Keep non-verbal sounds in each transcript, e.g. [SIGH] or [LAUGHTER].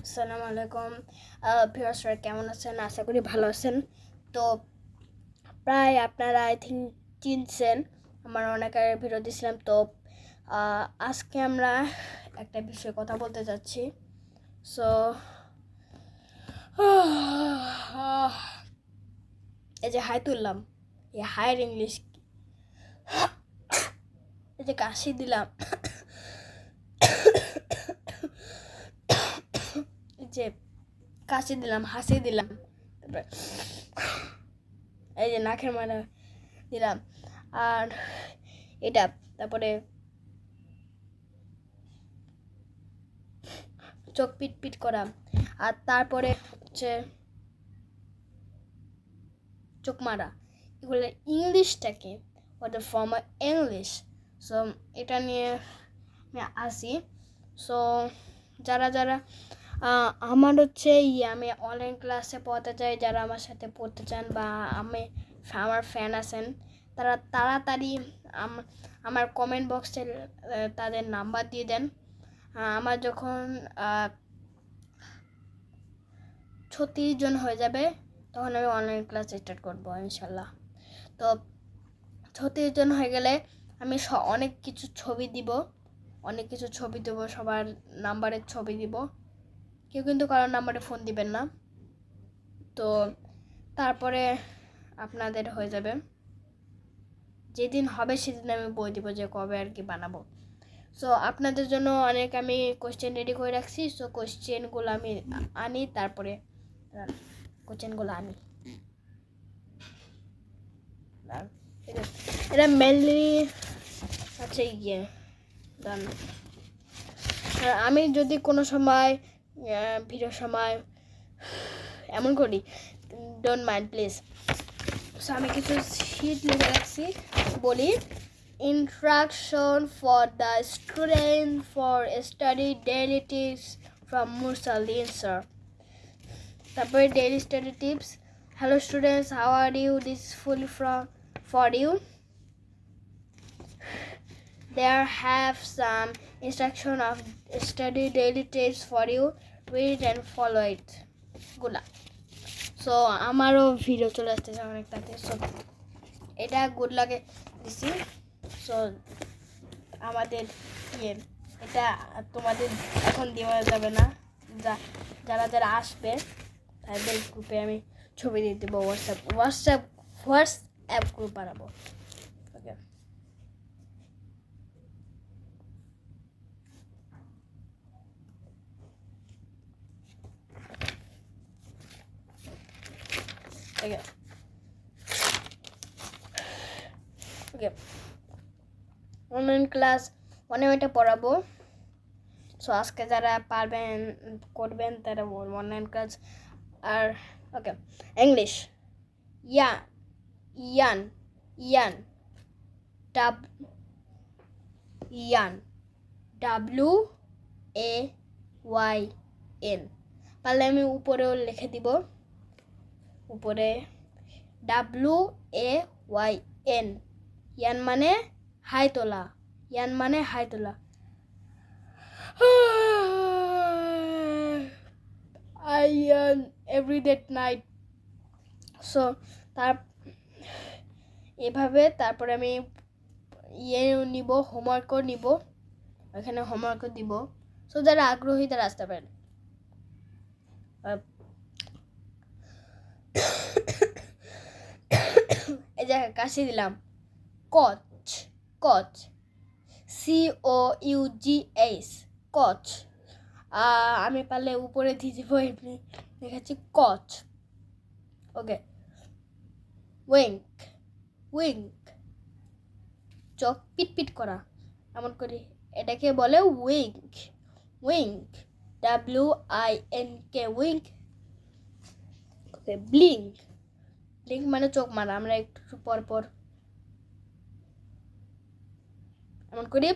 আসসালামু আলাইকুম। ভিউয়ার্সরা কেমন আছেন? আশা করি ভালো আছেন। তো প্রায় আপনারা আই থিঙ্ক চিনছেন, আমার অনেক ভিডিও দিয়েছিলাম। তো আজকে আমরা একটা বিষয়ে কথা বলতে যাচ্ছি। সো [SIGHS] এই যে হাই তুললাম এই হায়ের ইংলিশ, এই যে কাশি দিলাম যে কাশি দিলাম, হাসি দিলাম, তারপরে এই যে নাকের মানে দিলাম, আর এটা, তারপরে চোখ পিট পিট করা, আর তারপরে হচ্ছে চোখ মারা, এগুলো ইংলিশটাকে ওদের ফর্ম ইংলিশ সো এটা নিয়ে আসি সো যারা যারা আমার হচ্ছে আমি অনলাইন ক্লাসে পড়তে চাই, যারা আমার সাথে পড়তে চান বা আমি আমার ফ্যান আছেন, তারা তাড়াতাড়ি আমার কমেন্ট বক্সে তাদের নাম্বার দিয়ে দেন। আমার যখন ছত্রিশ জন হয়ে যাবে, তখন আমি অনলাইন ক্লাস স্টার্ট করব, ইনশাল্লাহ। তো ছত্রিশ জন হয়ে গেলে আমি অনেক কিছু ছবি দিব, অনেক কিছু ছবি দেবো, সবার নাম্বারের ছবি দিব। কেউ কিন্তু কারোর নাম্বারে ফোন দিবেন না। তো তারপরে আপনাদের হয়ে যাবে। যেদিন হবে সেদিন আমি বই দিব যে কবে আর কি বানাবো। সো আপনাদের জন্য অনেক আমি কোশ্চেন রেডি করে রাখছি। সো কোশ্চেনগুলো আমি আনি, তারপরে কোশ্চেনগুলো আনি। এটা- মেনলি আচ্ছা ইয়ে আমি যদি কোনো সময় ভিডিওর সময়, এমন করি ডোন্ট মাইন্ড প্লিজ সো আমি কিছু শিট লিখে রাখছি, বলি instruction for the student for study daily tips from Mursalin sir তারপরে daily study tips hello students how are you this full from for you there have some instruction of study daily tips for you. Read and follow it. গুলা so আমারও video চলে আসতেছে অনেক তাতে so এটা good লাগে দিছি। So আমাদের ইয়ে এটা তোমাদের এখন দেওয়া যাবে না। যা, যারা যারা আসবে, তাদের গ্রুপে আমি ছবি দিয়ে দেবো হোয়াটসঅ্যাপ হোয়াটসঅ্যাপ হোয়াটসঅ্যাপ গ্রুপ বানাবো ওকে ওকে ওকে অনলাইন ক্লাস অনেক এটা পড়াবো। সো আজকে যারা পারবেন, করবেন, তারা online class R okay English yeah, yawn yawn. Dub, yawn. W A Y N পারলে আমি উপরেও লিখে দিব। উপরে W A Y N yawn মানে হাই তোলা ইয়ান মানে হাই তোলা I yawn every date night. So, তার, এভাবে তারপরে আমি ইয়ে নিব হোমওয়ার্কও নিব। এখানে হোমওয়ার্কও দিব। সো, যারা আগ্রহী তারা আসতে পারেন। এই কাশি দিলাম। Cough cough C O U G H cough. আমি পারলে উপরে দিয়ে দেবো এমনি। দেখাচ্ছি কচ। ওকে। উইঙ্ক উইঙ্ক। চোখ পিট পিট করা। এমন করি এটাকে বলে wink. Wink W I N K wink. Okay, blink. Blink মানে চোখ মারা, আমরা একটু পর পর। এমন করি,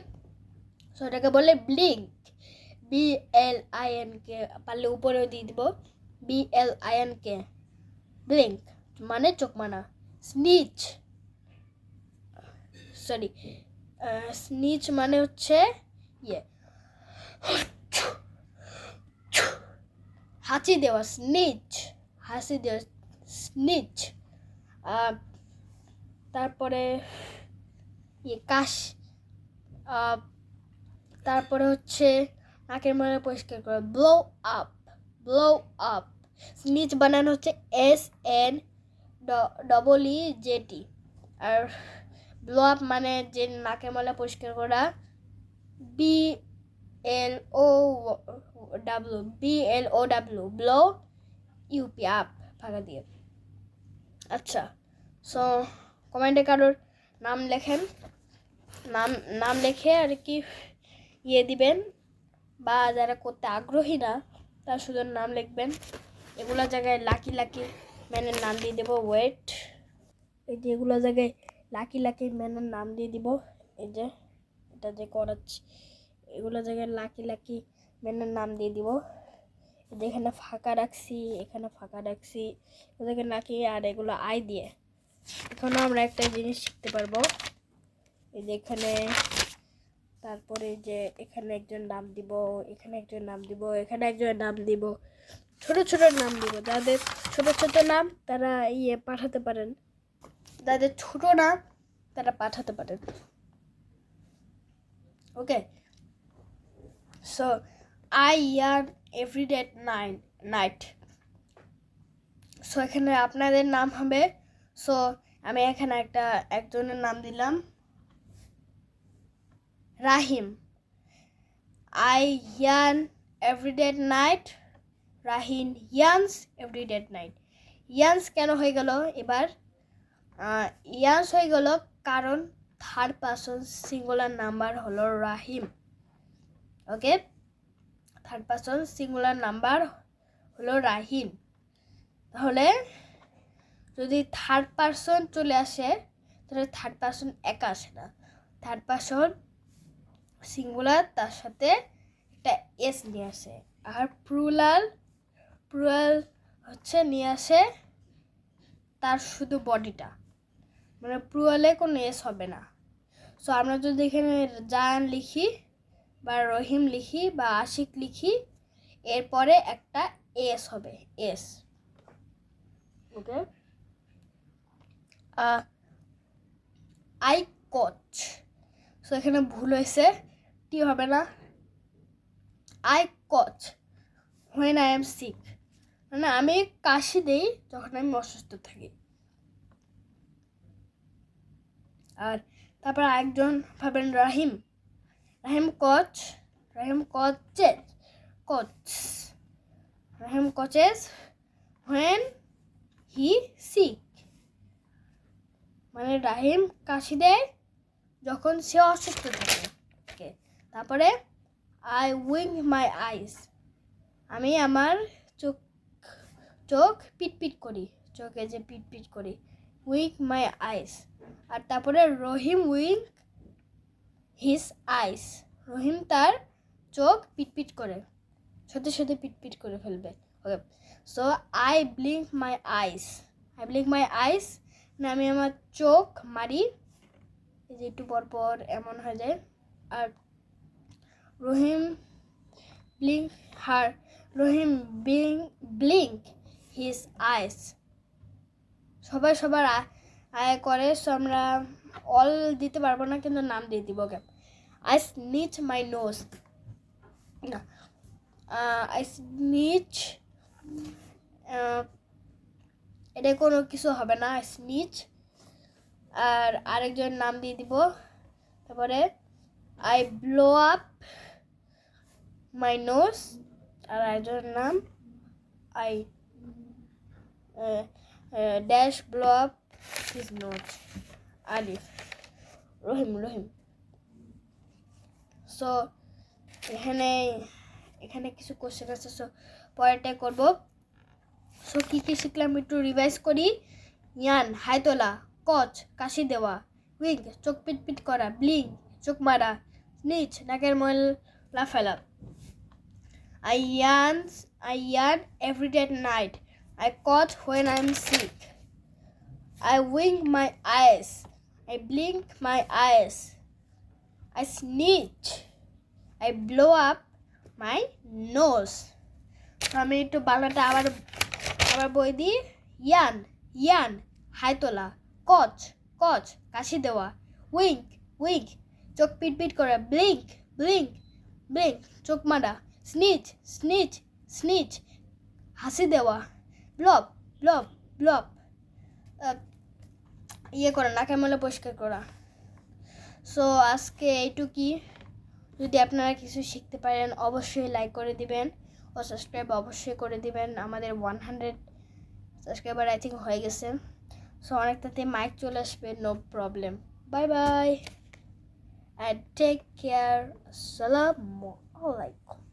সেটাকে বলে blink B L I N K পারলে উপরেও দিয়ে দিব B L I N K blink মানে চোখ মানা স্নিচ সরি স্নিচ মানে হচ্ছে ইয়ে হাঁচি দেওয়া স্নিচ হাসি দেওয়া স্নিচ তারপরে ইয়ে কাশ তারপরে হচ্ছে নাকের মধ্যে পরিষ্কার করা blow up blow up sneeze বানানো হচ্ছে S N double E J T R blow up মানে যে নাকের ময়লা পরিষ্কার করা B L O W B L O W blow U P up দিয়ে। আচ্ছা সো কমেন্টে কারোর নাম লেখেন। নাম নাম লেখে আর কি ইয়ে দিবেন বা যারা করতে আগ্রহী না, তারা শুধু নাম লিখবেন। এগুলো জায়গায় লাকি লাকি ম্যানের নাম দিয়ে দেবো ওয়েট এই যে এগুলো জায়গায় লাকি লাকি ম্যানের নাম দিয়ে দিব। এই যে এটা যে করাচ্ছি, এগুলো জায়গায় লাকি লাকি ম্যানের নাম দিয়ে দিব। এখানে ফাঁকা রাখছি, এখানে ফাঁকা রাখছি। ওদেরকে নাকি আর এগুলো আই দিয়ে। এখনও আমরা একটা জিনিস শিখতে পারব। এই যে এখানে তারপরে যে এখানে একজন নাম দিব, এখানে একজন নাম দিব, এখানে একজন নাম দিব। ছোট ছোট নাম দিব। যাদের ছোট ছোট নাম, তারা ইয়ে পাঠাতে পারেন। যাদের ছোট নাম, তারা পাঠাতে পারেন। Okay so I yawn every day night night so এখানে আপনাদের নাম হবে। সো আমি এখানে একটা, একজনের নাম দিলাম। Rahim. I yawn everyday night Rahim yawns everyday night yawns কেন হয়ে গেল? এবার ইয়ান্স হয়ে গেল কারণ থার্ড পার্সন সিঙ্গুলার নাম্বার হলো Rahim. Okay third person singular number হলো রাহিম তাহলে যদি থার্ড পার্সন চলে আসে, তাহলে থার্ড পার্সন একা আসে না। থার্ড পার্সন সিঙ্গুলার তার সাথে একটা এস নিয়ে আসে। আর প্লুরাল প্লুরাল হচ্ছে নিয়ে আসে তার শুধু বডিটা মানে প্লুরালে কোনো এস হবে না। সো আমরা যদি এখানে জায়ান লিখি বা রহিম লিখি বা আশিক লিখি এরপরে একটা এস হবে S. Okay I cough. So এখানে ভুল হয়েছে টি হবে না। I cough when I am sick মানে আমি কাশি দিই যখন আমি অসুস্থ থাকি। আর তারপর আরেকজন ভাবেন Rahim. Rahim cough Rahim coughs cough Rahim coughs when he sick মানে রাহিম কাশি দেয় যখন সে অসুস্থ থাকে। তারপরে আই উইং মাই আইস আমি আমার চোখ চোখ পিটপিট করি। চোখে যে পিটপিট করি। উইং মাই আইস আর তারপরে রহিম উইং হিস আইস রহিম তার চোখ পিটপিট করে সাথে সাথে পিটপিট করে ফেলবে। Okay so I blink my eyes I blink my eyes না আমি আমার চোখ মারি যে একটু পর পর এমন হয়ে যায়। আর Rahim blink her Rahim being blink his eyes সবাই সবার আয় করে সো আমরা অল দিতে পারব না, কিন্তু নাম দিয়ে দিব okay I sneeze my nose না আই স্নিচ এটা কোনো কিছু হবে না আই স্নিচ আর আরেকজন নাম দিয়ে দিব, তারপরে I blow up my nose আর আরেকজনের নাম I dash blow up his nose Alif Rahim Rahim so এখানে এখানে কিছু কোশ্চেন আছে সো পরেরটাই করব। সো কী কী শিখলাম একটু রিভাইজ করি। ইয়ান হাই তোলা কচ, কাশি দেওয়া, উইং, চোখ পিটপিট করা, ব্লিং, চোখ মারা, নিচ, নাকের ময়লা ফেলা I yawn I yawn everyday night I cough when I am sick I wink my eyes blink my eyes I sneeze I blow up my nose তো আমি একটু বাংলাটা আবার আবার বই দিই। ইয়ান ইয়ান হাই তোলা কচ কচ, কাশি দেওয়া। উইঙ্ক উইঙ্ক, চোখ পিট পিট করে। ব্লিঙ্ক ব্লিঙ্ক ব্লিঙ্ক, চোখ মারা স্নিচ স্নিচ স্নিচ, হাসি দেওয়া। ব্লব ব্লব ব্লব ইয়ে করা, নাকের মলে পরিষ্কার করা। সো আজকে এইটুকুই যদি আপনারা কিছু শিখতে পারেন, অবশ্যই লাইক করে দিবেন ও সাবস্ক্রাইব অবশ্যই করে দিবেন। আমাদের one hundred subscriber I think হয়ে গেছে। সো অনেকটাতে মাইক চলে আসবে no problem bye bye and take care আসসালামু আলাইকুম